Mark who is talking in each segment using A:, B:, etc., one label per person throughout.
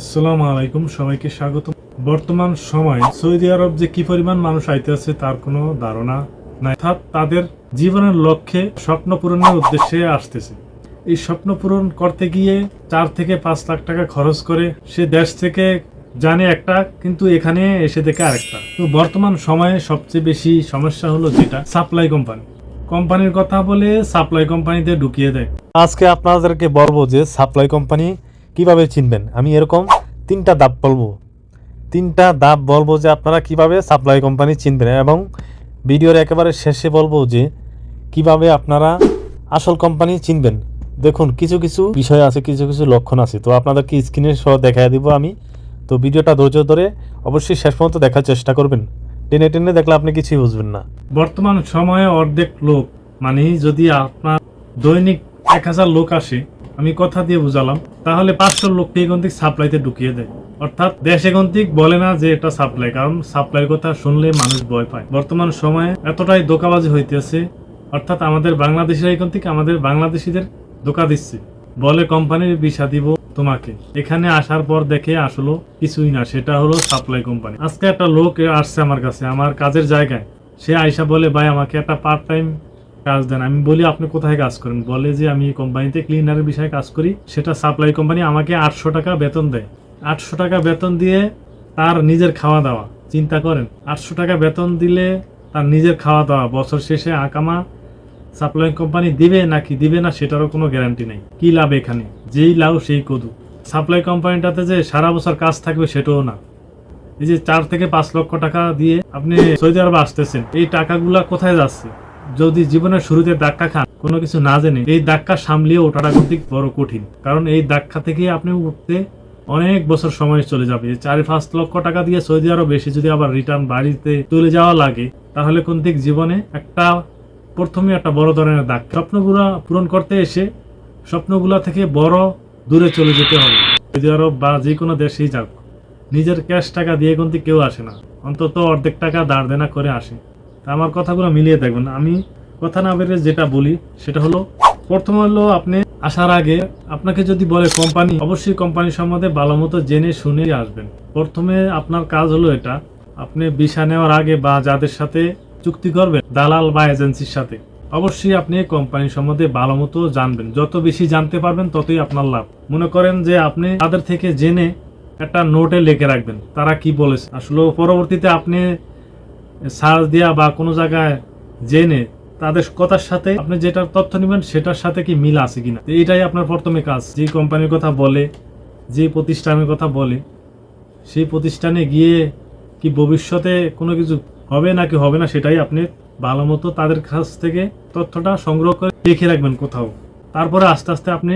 A: আসসালামু আলাইকুম, সবাইকে স্বাগত। বর্তমান সময় সৌদি আরব যে কি পরিমাণ মানুষ আইতে আছে তার কোনো ধারণা নাই। অর্থাৎ তাদের জীবনের লক্ষ্যে স্বপ্ন পূরণের উদ্দেশ্যে আসতেছে। এই স্বপ্ন পূরণ করতে গিয়ে চার থেকে পাঁচ লাখ টাকা খরচ করে সে দেশ থেকে জানে একটা, কিন্তু এখানে এসে দেখে আরেকটা। তো বর্তমান সময়ে সবচেয়ে বেশি সমস্যা হলো যেটা, সাপ্লাই কোম্পানি। কোম্পানির কথা বলে সাপ্লাই কোম্পানিতে ঢুকিয়ে দেয়।
B: আজকে আপনাদেরকে বলব যে সাপ্লাই কোম্পানি কীভাবে চিনবেন? আমি এরকম তিনটা ধাপ বলব। তিনটা ধাপ বলব যে আপনারা কীভাবে সাপ্লাই কোম্পানি চিনবেন এবং ভিডিওর একেবারে শেষে বলব যে কীভাবে আপনারা আসল কোম্পানি চিনবেন। দেখুন, কিছু কিছু বিষয় আছে, কিছু কিছু লক্ষণ আছে। তো আপনাদেরকে স্ক্রিনে সহ দেখাই দিব আমি। তো ভিডিওটা ধৈর্য ধরে অবশ্যই শেষ পর্যন্ত দেখার চেষ্টা করবেন। টেনে টেনে দেখলে আপনি কিছুই বুঝবেন না।
A: বর্তমান সময়ে অর্ধেক লোক মানে যদি আপনার দৈনিক এক হাজার লোক আসে আমি কথা দিয়ে বুঝালাম, তাহলে পাঁচশো লোককে এগন্তিক সাপ্লাইতে ঢুকিয়ে দেয়। অর্থাৎ দেশ এগন্তিক বলে না যে এটা সাপ্লাই, কারণ সাপ্লাইয়ের কথা শুনলে মানুষ ভয় পায়। বর্তমান সময়ে এতটাই দোকাবাজি হইতেছে, অর্থাৎ আমাদের বাংলাদেশের এখান থেকে আমাদের বাংলাদেশিদের ধোকা দিচ্ছে। বলে কোম্পানির বিষা দিব তোমাকে। এখানে আসার পর দেখে আসলো কিছুই না, সেটা হলো সাপ্লাই কোম্পানি। আজকে একটা লোক আসছে আমার কাছে, আমার কাজের জায়গায়। সে আইসা বলে, ভাই, আমাকে একটা পার্ট টাইম কাজ দেন। আমি বলি, আপনি কোথায় কাজ করেন? বলে যে, আমি কোম্পানিতে ক্লিনারের বিষয়ে কাজ করি। সেটা সাপ্লাই কোম্পানি আমাকে আটশো টাকা বেতন দেয়। আটশো টাকা বেতন দিয়ে তার নিজের খাওয়া দাওয়া চিন্তা করেন, আটশো টাকা বেতন দিলে তার নিজের খাওয়া দাওয়া বছর শেষে আকামা সাপ্লাই কোম্পানি দিবে নাকি দিবে না, সেটারও কোনো গ্যারান্টি নেই। কি লাভ এখানে? যেই লাভ সেই কদু। সাপ্লাই কোম্পানিটাতে যে সারা বছর কাজ থাকবে, সেটাও না। এই যে, চার থেকে পাঁচ লক্ষ টাকা দিয়ে আপনি সৌদি আরবে আসতেছেন, এই টাকাগুলা কোথায় যাচ্ছে? যদি জীবনের শুরুতে ধাক্কা খান, কোনো কিছু না জেনে এই ধাক্কা সামলিয়ে ওঠাটা কিন্তু বড় কঠিন। কারণ এই ধাক্কা থেকে আপনি উঠতে অনেক বছর সময় চলে যাবে। চার পাঁচ লক্ষ টাকা দিয়ে সৌদি আরব বেশি যদি আবার রিটার্ন বাড়িতে চলে যাওয়া লাগে, তাহলে কোন দিক জীবনে একটা, প্রথমে একটা বড় ধরনের দাগ স্বপ্নগুলো পূরণ করতে এসে স্বপ্নগুলো থেকে বড় দূরে চলে যেতে হবে। সৌদি আরব বা যে কোনো দেশেই যাক, নিজের ক্যাশ টাকা দিয়ে কিন্তু কেউ আসে না। অন্তত অর্ধেক টাকা দাঁড় দেনা করে আসে। তা আমার কথাগুলো মিলিয়ে দেখবেন। আমি কথা না বেরে যেটা বলি, সেটা হলো, প্রথম হলো আপনি আসার আগে আপনাকে যদি বলে কোম্পানি অবশ্যই কোম্পানি সম্বন্ধে ভালো মতো জেনে শুনে আসবেন। প্রথমে আপনার কাজ হলো এটা, আপনি ভিসা নেওয়ার আগে বা যাদের সাথে চুক্তি করবেন, দালাল বা এজেন্সির সাথে, অবশ্যই আপনি কোম্পানি সম্বন্ধে ভালো মতো জানবেন। যত বেশি জানতে পারবেন, ততই আপনার লাভ। মনে করেন যে আপনি তাদের থেকে জেনে একটা নোটে লিখে রাখবেন, তারা কি বলেছে। আসলে পরবর্তীতে আপনি সার্চ দেওয়া বা কোনো জায়গায় জেনে তাদের কথার সাথে আপনি যেটা তথ্য নেবেন সেটার সাথে কি মিল আছে কিনা? তো এটাই আপনার প্রথমে কাজ। যে কোম্পানির কথা বলে, যে প্রতিষ্ঠানের কথা বলে, সেই প্রতিষ্ঠানে গিয়ে কি ভবিষ্যতে কোনো কিছু হবে নাকি হবে না সেটাই আপনি ভালো মতো তাদের কাছ থেকে তথ্যটা সংগ্রহ করে রেখে রাখবেন কোথাও। তারপরে আস্তে আস্তে আপনি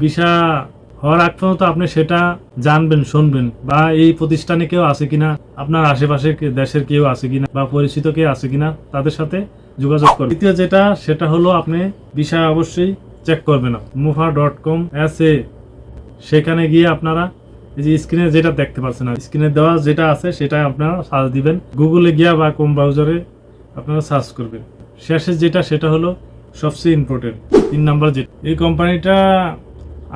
A: ভিসা হওয়ার আগ পর্যন্ত আপনি সেটা জানবেন, শুনবেন বা এই প্রতিষ্ঠানে কেউ আছে কিনা, আপনার আশেপাশে দেশের কেউ আছে কিনা বা পরিচিত কেউ আছে কিনা, তাদের সাথে যোগাযোগ করবেন। দ্বিতীয় যেটা, সেটা হলো আপনি বিষয় অবশ্যই চেক করবেন। মুফা ডট কম এস এ সেখানে গিয়ে আপনারা এই যে স্ক্রিনে যেটা দেখতে পাচ্ছেন না স্ক্রিনে দেওয়া যেটা আছে, সেটা আপনারা সার্চ দিবেন। গুগলে গিয়া বা কোম ব্রাউজারে আপনারা সার্চ করবেন। শেষে যেটা, সেটা হলো সবচেয়ে ইম্পর্টেন্ট তিন নাম্বার যেটা। এই কোম্পানিটা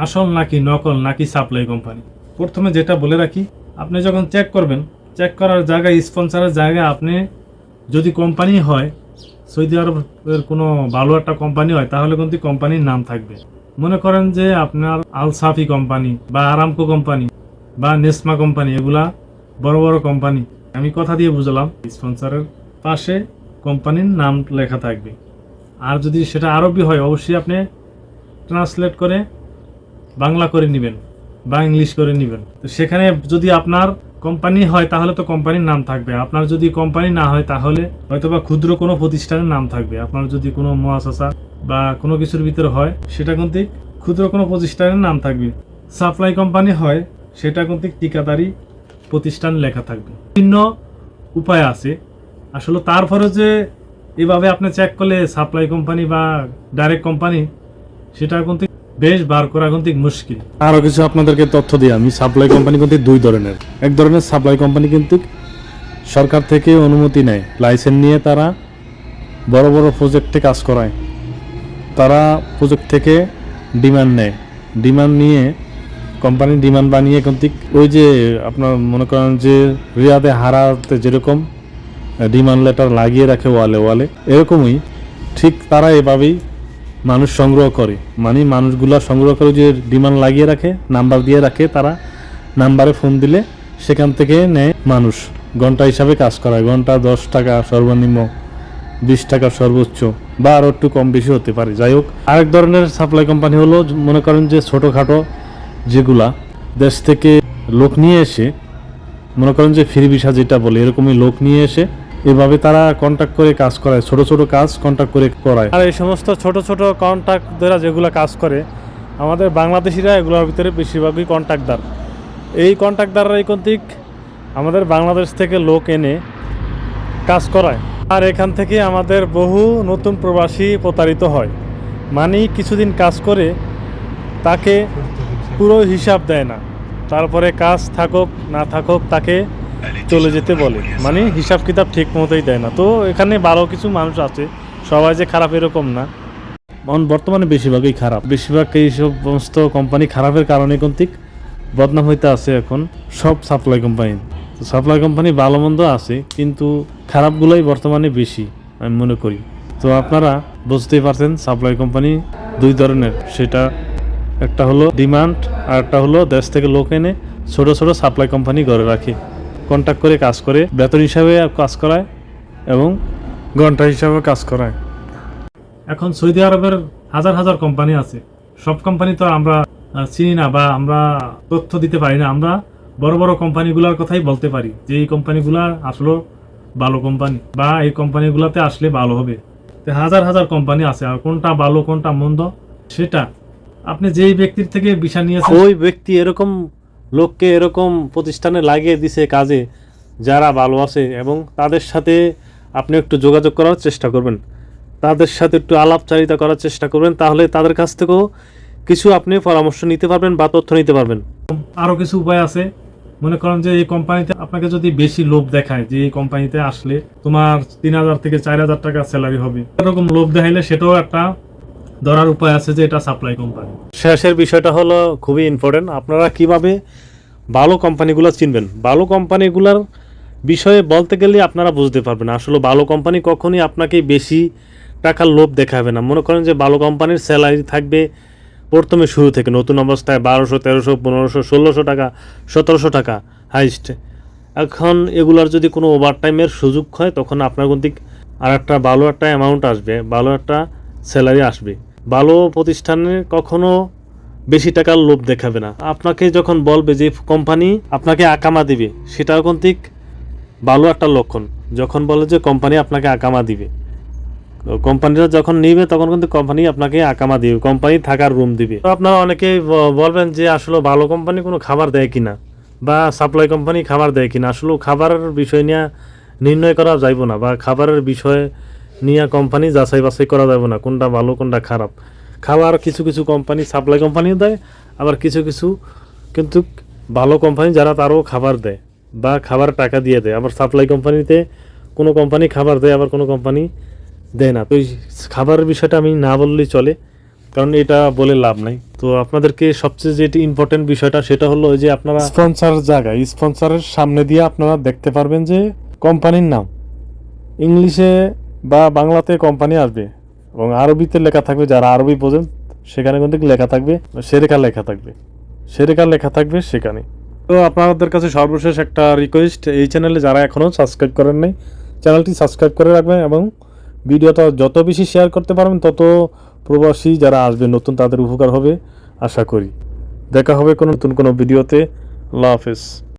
A: আসল নাকি নকল নাকি সাপ্লাই কোম্পানি প্রথমে যেটা বলে রাখি, আপনি যখন চেক করবেন চেক করার জায়গায় স্পন্সারের জায়গায় আপনি যদি কোম্পানি হয়, সৌদি আরবের কোনো ভালো একটা কোম্পানি হয়, তাহলে কিন্তু কোম্পানির নাম থাকবে। মনে করেন যে আপনার আল সাফি কোম্পানি বা আরামকো কোম্পানি বা নেসমা কোম্পানি এগুলা বড় বড় কোম্পানি আমি কথা দিয়ে বুঝলাম স্পন্সরের পাশে কোম্পানির নাম লেখা থাকবে। আর যদি সেটা আরবি হয়, অবশ্যই আপনি ট্রান্সলেট করে বাংলা করে নেবেন, বা ইংলিশ করে নেবেন। তো সেখানে যদি আপনার কোম্পানি হয়, তাহলে তো কোম্পানির নাম থাকবে। আপনার যদি কোম্পানি না হয়, তাহলে হয়তোবা ক্ষুদ্র কোনো প্রতিষ্ঠানের নাম থাকবে। আপনার যদি কোনো মহাশাসা বা কোনো কিছুর ভিতরে হয়, সেটা কিন্তু ক্ষুদ্র কোনো প্রতিষ্ঠানের নাম থাকবে। সাপ্লাই কোম্পানি হয়, সেটা কিন্তু ঠিকাদারি প্রতিষ্ঠান লেখা থাকবে। বিভিন্ন উপায় আছে। আসলে তারপরে যে এভাবে আপনি চেক করলে সাপ্লাই কোম্পানি বা ডাইরেক্ট কোম্পানি সেটা কিন্তু বেশ বার করা কিন্তু মুশকিল।
C: আরও কিছু আপনাদেরকে তথ্য দিই আমি। সাপ্লাই কোম্পানি কিন্তু দুই ধরনের। এক ধরনের সাপ্লাই কোম্পানি কিন্তু সরকার থেকে অনুমতি নেয় লাইসেন্স নিয়ে তারা বড় বড় প্রজেক্টে কাজ করায়। তারা প্রজেক্ট থেকে ডিমান্ড নেয়। ডিমান্ড নিয়ে কোম্পানি ডিমান্ড বানিয়ে কিন্তু ওই যে আপনার মনে করেন যে রিয়াদে হারাতে যেরকম ডিমান্ড লেটার লাগিয়ে রাখে ওয়ালে ওয়ালে, এরকমই ঠিক তারা এভাবেই মানুষ সংগ্রহ করে। মানে মানুষগুলা সংগ্রহ করে যে ডিমান্ড লাগিয়ে রাখে নাম্বার দিয়ে রাখে, তারা নাম্বারে ফোন দিলে সেখান থেকে নেয় মানুষ। ঘণ্টা হিসাবে কাজ করায় ঘণ্টা দশ টাকা সর্বনিম্ন, বিশ টাকা সর্বোচ্চ বা আরও একটু কম বেশি হতে পারে। যাই হোক, আরেক ধরনের সাপ্লাই কোম্পানি হলো মনে করেন যে ছোটোখাটো যেগুলা দেশ থেকে লোক নিয়ে এসে, মনে করেন যে ফ্রি যেটা বলে, এরকমই লোক নিয়ে এসে এভাবে তারা কন্ট্যাক্ট করে কাজ করায়, ছোট ছোট কাজ কন্ট্যাক্ট করে করায়।
B: আর এই সমস্ত ছোট ছোট কন্ট্রাক্টরা যেগুলো কাজ করে, আমাদের বাংলাদেশিরা এগুলোর ভিতরে বেশিরভাগই কন্ট্রাক্টদার এই কন্ট্রাক্টদাররাই কন্তিক আমাদের বাংলাদেশ থেকে লোক এনে কাজ করায়। আর এখান থেকে আমাদের বহু নতুন প্রবাসী প্রতারিত হয়। মানে কিছুদিন কাজ করে তাকে পুরো হিসাব দেয় না। তারপরে কাজ থাকুক, না থাকুক তাকে চলে যেতে বলে। মানে হিসাব কিতাব ঠিক মতোই দেয় না। তো এখানে ভালো কিছু মানুষ আছে, সবাই যে খারাপ এরকম না।
C: বর্তমানে বেশিরভাগই খারাপ। বেশিরভাগ এই সমস্ত কোম্পানি খারাপের কারণে কন্তিক বদনাম হইতে আছে এখন সব সাপ্লাই কোম্পানি সাপ্লাই কোম্পানি ভালো মন্দ আছে, কিন্তু খারাপগুলোই বর্তমানে বেশি, আমি মনে করি। তো আপনারা বুঝতেই পারছেন সাপ্লাই কোম্পানি দুই ধরনের। সেটা একটা হলো ডিমান্ড আর একটা হলো দেশ থেকে লোক এনে ছোট ছোট সাপ্লাই কোম্পানি ঘরে রাখে। কন্ট্যাক্ট করে কাজ করে বেতন হিসাবে কাজ করায় এবং ঘণ্টা হিসাবে কাজ করায়।
A: এখন সৌদি আরবের হাজার হাজার কোম্পানি আছে। সব কোম্পানি তো আমরা চিনি না বা আমরা তথ্য দিতে পারি না। আমরা বড় বড় কোম্পানিগুলোর কথাই বলতে পারি যে এই কোম্পানিগুলা আসলে ভালো কোম্পানি বা এই কোম্পানিগুলোতে আসলে ভালো হবে। তো হাজার হাজার কোম্পানি আছে আর কোনটা ভালো কোনটা মন্দ সেটা আপনি যেই ব্যক্তির থেকে বিষা নিয়েছেন
B: ওই ব্যক্তি এরকম লোককে এরকম প্রতিষ্ঠানে লাগিয়ে দিছে কাজে যারা ভালো আছে এবং তাদের সাথে আপনি একটু যোগাযোগ করার চেষ্টা করবেন। তাদের সাথে একটু আলাপচারিতা করার চেষ্টা করবেন, তাহলে তাদের কাছ থেকেও কিছু আপনি পরামর্শ নিতে পারবেন বা তথ্য নিতে পারবেন।
A: আরও কিছু উপায় আছে। মনে করেন যে এই কোম্পানিতে আপনাকে যদি বেশি লোভ দেখায় যে এই কোম্পানিতে আসলে তোমার তিন হাজার থেকে চার হাজার টাকা স্যালারি হবে, এরকম লোভ দেখাইলে সেটাও একটা ধরার উপায় আছে যে এটা সাপ্লাই কোম্পানি
B: শেষের বিষয়টা হলো খুবই ইম্পর্টেন্ট আপনারা কীভাবে ভালো কোম্পানিগুলো চিনবেন? ভালো কোম্পানিগুলোর বিষয়ে বলতে গেলে আপনারা বুঝতে পারবেন। আসলে ভালো কোম্পানি কখনই আপনাকে বেশি টাকার লোভ দেখাবে না। মনে করেন যে ভালো কোম্পানির স্যালারি থাকবে প্রথমে শুরু থেকে। নতুন অবস্থায় বারোশো, তেরোশো, পনেরোশো, ষোলোশো টাকা, সতেরোশো টাকা হাইস্ট এখন এগুলার যদি কোনো ওভার টাইমের সুযোগ হয়, তখন আপনার কিন্তু আর একটা ভালো একটা অ্যামাউন্ট আসবে, ভালো একটা স্যালারি আসবে। ভালো প্রতিষ্ঠানে কখনো বেশি টাকার লোভ দেখাবে না। আপনাকে যখন বলবে যে, কোম্পানি আপনাকে আকামা দিবে সেটাও কিন্তু ভালো একটা লক্ষণ। যখন বলে যে, কোম্পানি আপনাকে আকামা দিবে কোম্পানিরা যখন নিবে, তখন কিন্তু কোম্পানি আপনাকে আকামা দিবে, কোম্পানি থাকার রুম দিবে। তো আপনারা অনেকেই বলবেন যে, আসলে ভালো কোম্পানি কোনো খাবার দেয় কিনা? বা, সাপ্লাই কোম্পানি খাবার দেয় কিনা? আসলে খাবারের বিষয় নিয়ে নির্ণয় করা যাইব না বা খাবারের বিষয় নিয়ে কোম্পানি যাচাই বাছাই করা যাবে না, কোনটা ভালো, কোনটা খারাপ। খাবার কিছু কিছু কোম্পানি সাপ্লাই কোম্পানিও দেয়, আবার কিছু কিছু কিন্তু ভালো কোম্পানি যারা তারও খাবার দেয় বা খাবার টাকা দিয়ে দেয়। আবার সাপ্লাই কোম্পানিতে কোনো কোম্পানি খাবার দেয়, আবার কোনো কোম্পানি দেয় না। তো এই খাবারের বিষয়টা আমি না বললেই চলে, কারণ এটা বলে লাভ নাই। তো আপনাদেরকে সবচেয়ে যেটি ইম্পর্টেন্ট বিষয়টা, সেটা হলো যে আপনারা
C: স্পন্সর জায়গায় স্পন্সরের সামনে দিয়ে আপনারা দেখতে পারবেন যে কোম্পানির নাম। ইংলিশে বা বাংলাতে কোম্পানি আসবে এবং আরবিতে লেখা থাকবে, যারা আরবি বোঝেন, সেখানে কিন্তু লেখা থাকবে, সেরেখা লেখা থাকবে। সেরেখা লেখা থাকবে সেখানে। তো আপনাদের কাছে সর্বশেষ একটা রিকোয়েস্ট এই চ্যানেলে যারা এখনও সাবস্ক্রাইব করেন নাই চ্যানেলটি সাবস্ক্রাইব করে রাখবেন এবং ভিডিওটা যত বেশি শেয়ার করতে পারবেন, তত প্রবাসী যারা আসবে নতুন, তাদের উপকার হবে, আশা করি। দেখা হবে কোনো নতুন কোনো ভিডিওতে। আল্লাহ হাফেজ।